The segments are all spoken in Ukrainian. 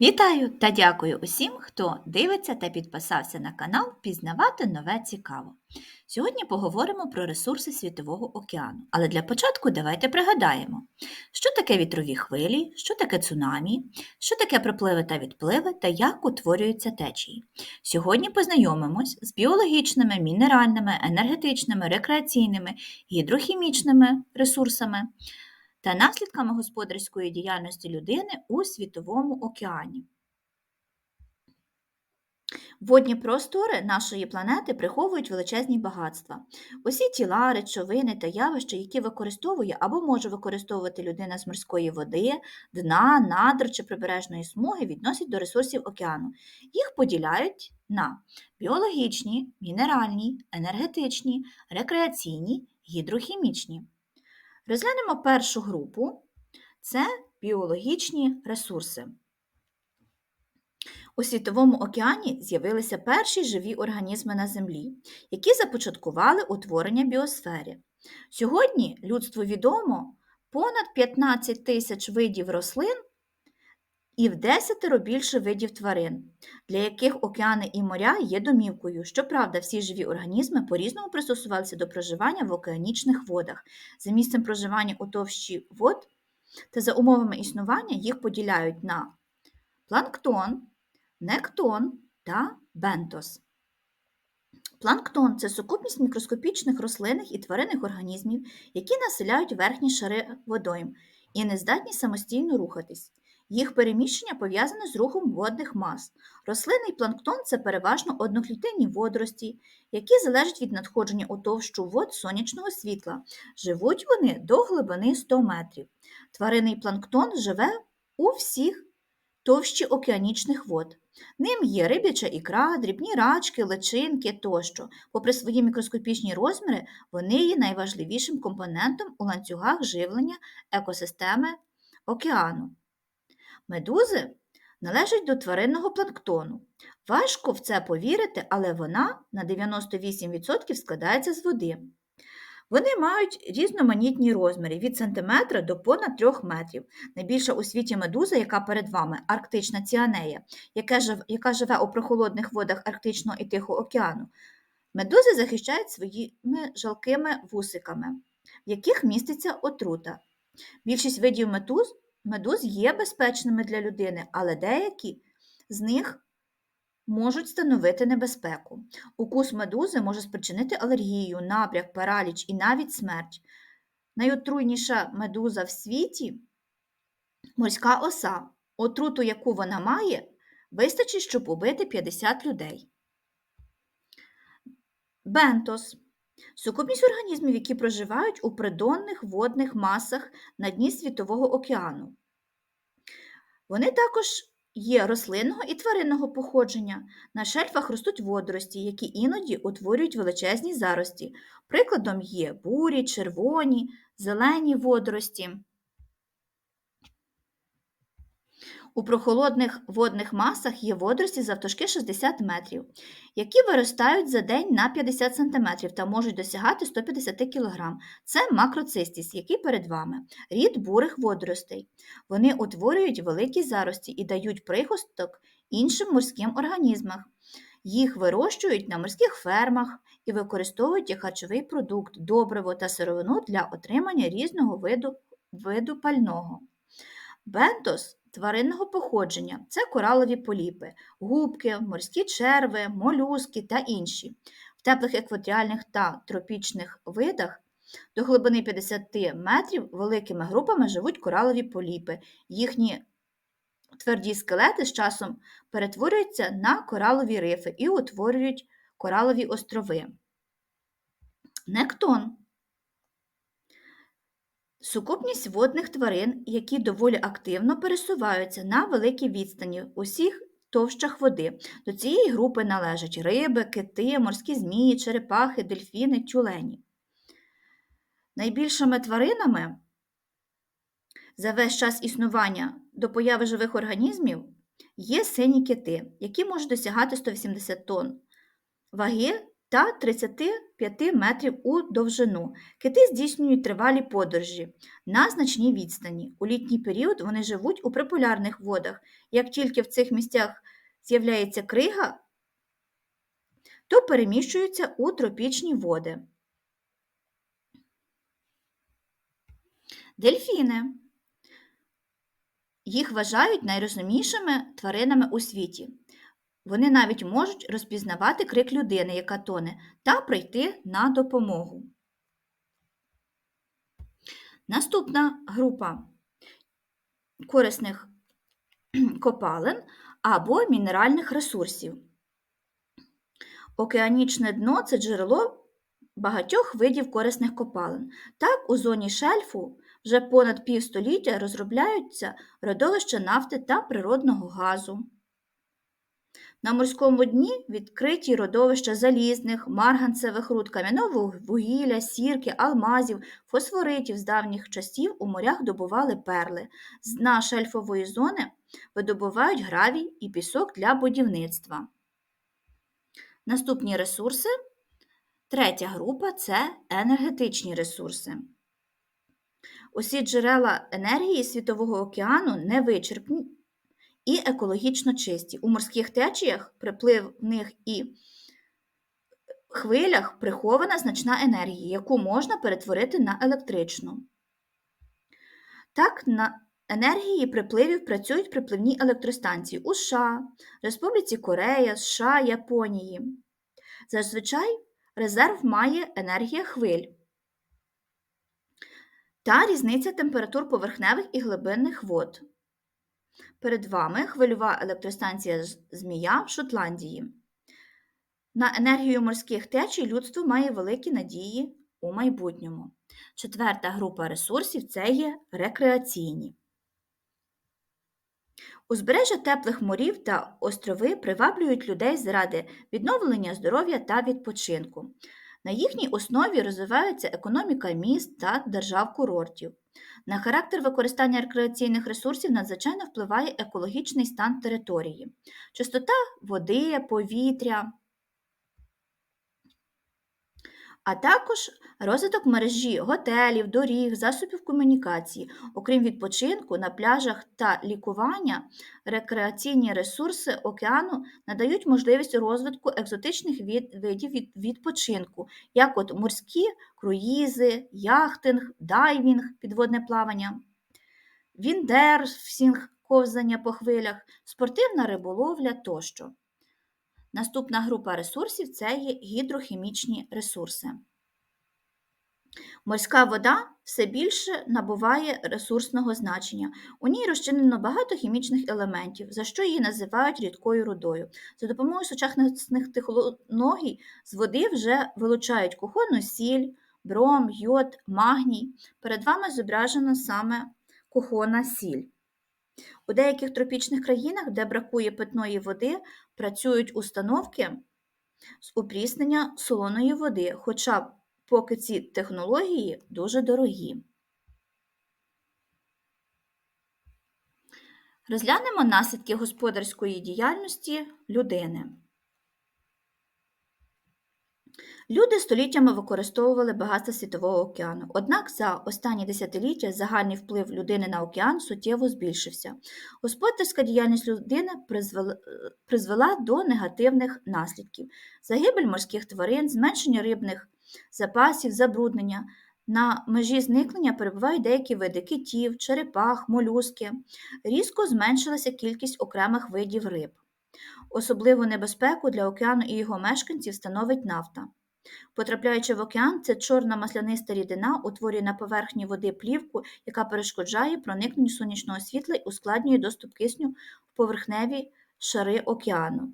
Вітаю та дякую усім, хто дивиться та підписався на канал Пізнавати нове цікаво. Сьогодні поговоримо про ресурси Світового океану. Але для початку давайте пригадаємо, що таке вітрові хвилі, що таке цунамі, що таке припливи та відпливи та як утворюються течії. Сьогодні познайомимось з біологічними, мінеральними, енергетичними, рекреаційними, гідрохімічними ресурсами та наслідками господарської діяльності людини у Світовому океані. Водні простори нашої планети приховують величезні багатства. Усі тіла, речовини та явища, які використовує або може використовувати людина з морської води, дна, надр чи прибережної смуги, відносять до ресурсів океану. Їх поділяють на біологічні, мінеральні, енергетичні, рекреаційні, гідрохімічні. Розглянемо першу групу це біологічні ресурси. У Світовому океані з'явилися перші живі організми на Землі, які започаткували утворення біосфери. Сьогодні людству відомо понад 15 тисяч видів рослин і в десятеро більше видів тварин, для яких океани і моря є домівкою. Щоправда, всі живі організми по-різному пристосувалися до проживання в океанічних водах. За місцем проживання у товщі вод та за умовами існування їх поділяють на планктон, нектон та бентос. Планктон це сукупність мікроскопічних рослинних і тваринних організмів, які населяють верхні шари водойм і не здатні самостійно рухатись. Їх переміщення пов'язане з рухом водних мас. Рослинний планктон це переважно одноклітинні водорості, які залежать від надходження у товщу вод сонячного світла. Живуть вони до глибини 100 метрів. Тваринний планктон живе у всіх товщі океанічних вод. Ним є рибяча ікра, дрібні рачки, личинки тощо. Попри свої мікроскопічні розміри, вони є найважливішим компонентом у ланцюгах живлення екосистеми океану. Медузи належать до тваринного планктону. Важко в це повірити, але вона на 98% складається з води. Вони мають різноманітні розміри від сантиметра до понад 3 метрів. Найбільша у світі медуза, яка перед вами арктична ціанея, яка живе, у прохолодних водах Арктичного і Тихого океану. Медузи захищають своїми жалкими вусиками, в яких міститься отрута. Більшість видів медуз медуз є безпечними для людини, але деякі з них можуть становити небезпеку. Укус медузи може спричинити алергію, напряг, параліч і навіть смерть. Найотруйніша медуза в світі морська оса, отруту, яку вона має, вистачить, щоб убити 50 людей. Бентос сукупність організмів, які проживають у придонних водних масах на дні Світового океану. Вони також є рослинного і тваринного походження. На шельфах ростуть водорості, які іноді утворюють величезні зарості. Прикладом є бурі, червоні, зелені водорості. У прохолодних водних масах є водорості завтовшки 60 метрів, які виростають за день на 50 см та можуть досягати 150 кг. Це макроцистіс, який перед вами, рід бурих водоростей. Вони утворюють великі зарості і дають прихосток іншим морським організмам. Їх вирощують на морських фермах і використовують як харчовий продукт, добриво та сировину для отримання різного виду, виду пального. Бентос тваринного походження це коралові поліпи, губки, морські черви, молюски та інші. В теплих екваторіальних та тропічних видах до глибини 50 метрів великими групами живуть коралові поліпи. Їхні тверді скелети з часом перетворюються на коралові рифи і утворюють коралові острови. Нектон Сукупність водних тварин, які доволі активно пересуваються на великій відстані у всіх товщах води. До цієї групи належать риби, кити, морські змії, черепахи, дельфіни, тюлені. Найбільшими тваринами за весь час існування до появи живих організмів є сині кити, які можуть досягати 180 тонн ваги та 35 метрів у довжину. Кити здійснюють тривалі подорожі на значній відстані. У літній період вони живуть у приполярних водах. Як тільки в цих місцях з'являється крига, то переміщуються у тропічні води. Дельфіни. Їх вважають найрозумнішими тваринами у світі. Вони навіть можуть розпізнавати крик людини, яка тоне, та прийти на допомогу. Наступна група корисних копалин або мінеральних ресурсів. Океанічне дно це джерело багатьох видів корисних копалин. Так, у зоні шельфу вже понад півстоліття розробляються родовища нафти та природного газу. На морському дні відкриті родовища залізних, марганцевих руд, кам'яного вугілля, сірки, алмазів, фосфоритів з давніх часів у морях добували перли. З дна шельфової зони видобувають гравій і пісок для будівництва. Наступні ресурси. Третя група це енергетичні ресурси. Усі джерела енергії Світового океану невичерпні і екологічно чисті. У морських течіях, припливних і хвилях прихована значна енергія, яку можна перетворити на електричну. Так, на енергії припливів працюють припливні електростанції у США, Республіці Корея, США, Японії. Зазвичай резерв має енергія хвиль та різниця температур поверхневих і глибинних вод. Перед вами хвильова електростанція Змія в Шотландії. На енергію морських течій людство має великі надії у майбутньому. Четверта група ресурсів це є рекреаційні. Узбережжя теплих морів та острови приваблюють людей заради відновлення здоров'я та відпочинку. На їхній основі розвивається економіка міст та держав-курортів. На характер використання рекреаційних ресурсів надзвичайно впливає екологічний стан території, чистота води, повітря, а також розвиток мережі готелів, доріг, засобів комунікації. Окрім відпочинку, на пляжах та лікування рекреаційні ресурси океану надають можливість розвитку екзотичних видів відпочинку, як от морські круїзи, яхтинг, дайвінг, підводне плавання, віндерфінг, ковзання по хвилях, спортивна риболовля тощо. Наступна група ресурсів це є гідрохімічні ресурси. Морська вода все більше набуває ресурсного значення. У ній розчинено багато хімічних елементів, за що її називають рідкою рудою. За допомогою сучасних технологій з води вже вилучають кухонну сіль, бром, йод, магній. Перед вами зображена саме кухонна сіль. У деяких тропічних країнах, де бракує питної води, працюють установки з упріснення солоної води, хоча поки ці технології дуже дорогі. Розглянемо наслідки господарської діяльності людини. Люди століттями використовували багатство Світового океану, однак за останні десятиліття загальний вплив людини на океан суттєво збільшився. Господарська діяльність людини призвела, призвела до негативних наслідків: загибель морських тварин, зменшення рибних запасів, забруднення. На межі зникнення перебувають деякі види китів, черепах, молюски. Різко зменшилася кількість окремих видів риб. Особливу небезпеку для океану і його мешканців становить нафта. Потрапляючи в океан, ця чорна масляниста рідина утворює на поверхні води плівку, яка перешкоджає проникненню сонячного світла і ускладнює доступ кисню в поверхневі шари океану.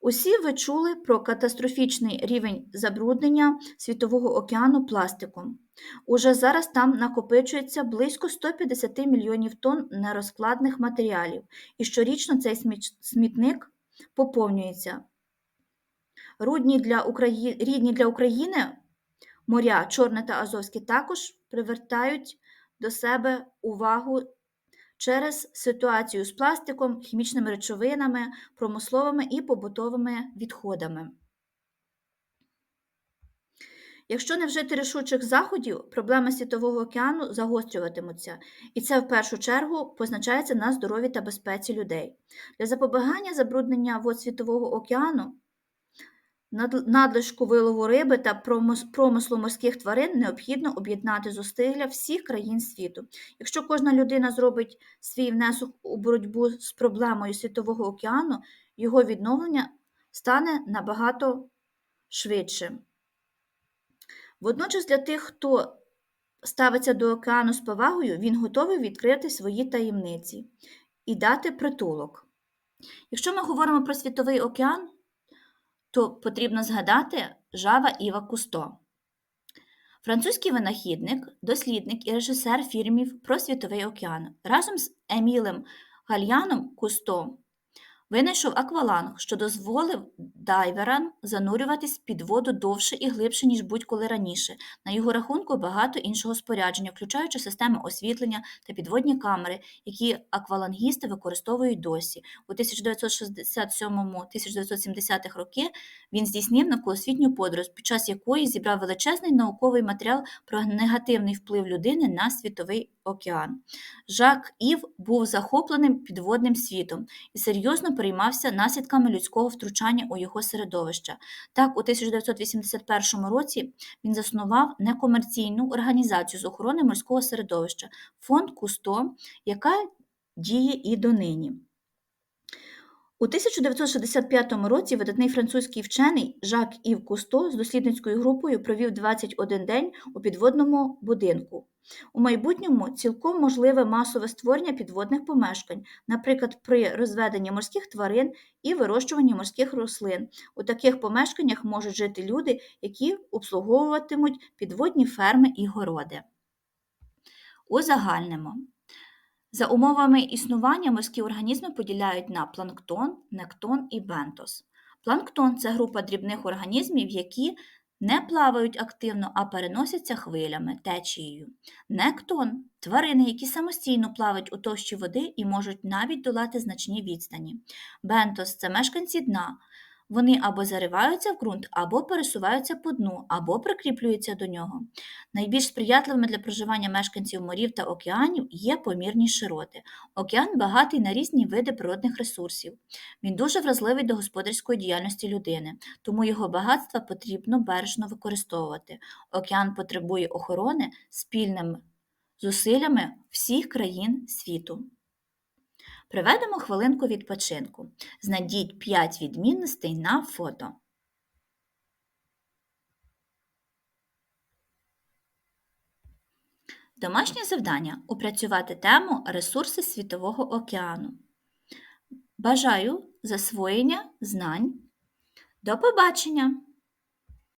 Усі ви чули про катастрофічний рівень забруднення Світового океану пластиком. Уже зараз там накопичується близько 150 мільйонів тонн нерозкладних матеріалів, і щорічно цей смітник поповнюється. Рудні для Украї... Рідні для України моря Чорне та Азовське також привертають до себе увагу через ситуацію з пластиком, хімічними речовинами, промисловими і побутовими відходами. Якщо не вжити рішучих заходів, проблеми Світового океану загострюватимуться, і це в першу чергу позначається на здоров'ї та безпеці людей. Для запобігання забруднення вод Світового океану, надлишку вилову риби та промислу морських тварин необхідно об'єднати зусилля всіх країн світу. Якщо кожна людина зробить свій внесок у боротьбу з проблемою Світового океану, його відновлення стане набагато швидшим. Водночас для тих, хто ставиться до океану з повагою, він готовий відкрити свої таємниці і дати притулок. Якщо ми говоримо про Світовий океан, то потрібно згадати Жава Іва Кусто. Французький винахідник, дослідник і режисер фільмів про Світовий океан. Разом з Емілем Гальяном Кусто винайшов акваланг, що дозволив дайверам занурюватись під воду довше і глибше, ніж будь-коли раніше. На його рахунку багато іншого спорядження, включаючи системи освітлення та підводні камери, які аквалангісти використовують досі. У 1967-1970 роки він здійснив навколосвітню подорож, під час якої зібрав величезний науковий матеріал про негативний вплив людини на світовий океан. Жак Ів був захопленим підводним світом і серйозно переймався наслідками людського втручання у його середовище. Так, у 1981 році він заснував некомерційну організацію з охорони морського середовища фонд Кусто, яка діє і донині. У 1965 році видатний французький вчений Жак Ів Кусто з дослідницькою групою провів 21 день у підводному будинку. У майбутньому цілком можливе масове створення підводних помешкань, наприклад, при розведенні морських тварин і вирощуванні морських рослин. У таких помешканнях можуть жити люди, які обслуговуватимуть підводні ферми і городи. Узагальнимо. За умовами існування морські організми поділяють на планктон, нектон і бентос. Планктон це група дрібних організмів, які не плавають активно, а переносяться хвилями, течією. Нектон тварини, які самостійно плавають у товщі води і можуть навіть долати значні відстані. Бентос це мешканці дна. Вони або зариваються в ґрунт, або пересуваються по дну, або прикріплюються до нього. Найбільш сприятливими для проживання мешканців морів та океанів є помірні широти. Океан багатий на різні види природних ресурсів. Він дуже вразливий до господарської діяльності людини, тому його багатства потрібно бережно використовувати. Океан потребує охорони спільними зусиллями всіх країн світу. Приведемо хвилинку відпочинку. Знайдіть 5 відмінностей на фото. Домашнє завдання опрацювати тему Ресурси Світового океану. Бажаю засвоєння знань. До побачення!